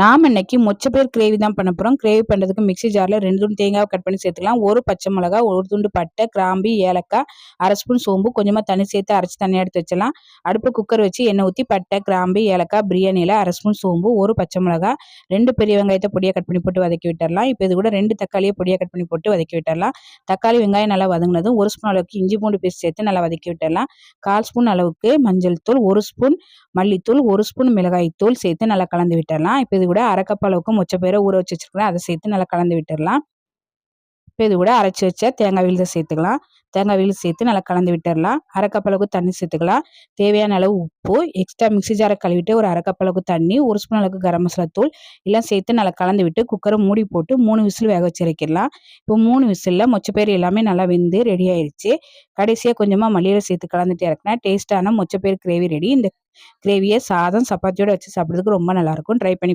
நாம் இன்னைக்கு மொச்சப்பயிர் கிரேவி தான் பண்ண போகிறோம் கிரேவி பண்ணுறதுக்கு மிக்ஸி ஜாரில் ரெண்டு துண்டு தேங்காவை கட் பண்ணி சேர்த்துக்கலாம். ஒரு பச்சை மிளகா ஒரு துண்டு பட்டை கிராம்பு ஏலக்காய் அரை ஸ்பூன் சோம்பு கொஞ்சமாக தண்ணி சேர்த்து அரைச்சி தண்ணி எடுத்து வச்சலாம் அடுப்பு குக்கர் வச்சு எண்ணெய் ஊற்றி பட்டை கிராம்பு ஏலக்காய் பிரியாணியில் அரை ஸ்பூன் சோம்பு ஒரு பச்சை மிளகா ரெண்டு பெரிய வெங்காயத்தை பொடியாக கட் பண்ணி போட்டு வதக்கி விட்டுடலாம். இப்போ இது கூட ரெண்டு தக்காளியை பொடியாக கட் பண்ணி போட்டு வதக்கி விட்டுடலாம். தக்காளி வெங்காயம் நல்லா வதங்கினதும் ஒரு ஸ்பூன் அளவுக்கு இஞ்சி பூண்டு பேஸ்ட் சேர்த்து நல்லா வதக்கி விட்டுடலாம். கால் ஸ்பூன் அளவுக்கு மஞ்சள் தூள் ஒரு ஸ்பூன் மல்லித்தூள் ஒரு ஸ்பூன் மிளகாய் தூள் சேர்த்து நல்லா கலந்து விட்டுடலாம். இப்போ இது கூட அரைக்கப் அளவுக்கு மொச்சப்பயிரை ஊற வச்சு வச்சுருக்கேன் அதை சேர்த்து நல்லா கலந்து விட்டுடலாம். இப்போ இது கூட அரைச்சி வச்ச தேங்காய் விழுத சேர்த்துக்கலாம். தேங்காய் விழுது சேர்த்து நல்லா கலந்து விட்டுடலாம். அரைக்கப்பளவுக்கு தண்ணி சேர்த்துக்கலாம். தேவையான அளவு உப்பு எக்ஸ்ட்ரா மிக்சி ஜாரை கழுவிட்டு ஒரு அரைக்கப்பளவுக்கு தண்ணி ஒரு ஸ்பூன் அளவுக்கு கரம் மசாலா தூள் எல்லாம் சேர்த்து நல்லா கலந்து விட்டு குக்கரை மூடி போட்டு மூணு விசில் வேக வச்சு இறக்கிடலாம். இப்போ மூணு விசிலில் மொச்சப்பயிறு எல்லாமே நல்லா வெந்து ரெடி ஆயிடுச்சு கடைசியாக கொஞ்சமாக மல்லியில் சேர்த்து கலந்துட்டு இறக்குனா டேஸ்ட்டான மொச்சப்பயிறு கிரேவி ரெடி இந்த கிரேவியை சாதம் சப்பாத்தியோடு வச்சு சாப்பிட்றதுக்கு ரொம்ப நல்லாயிருக்கும் ட்ரை பண்ணி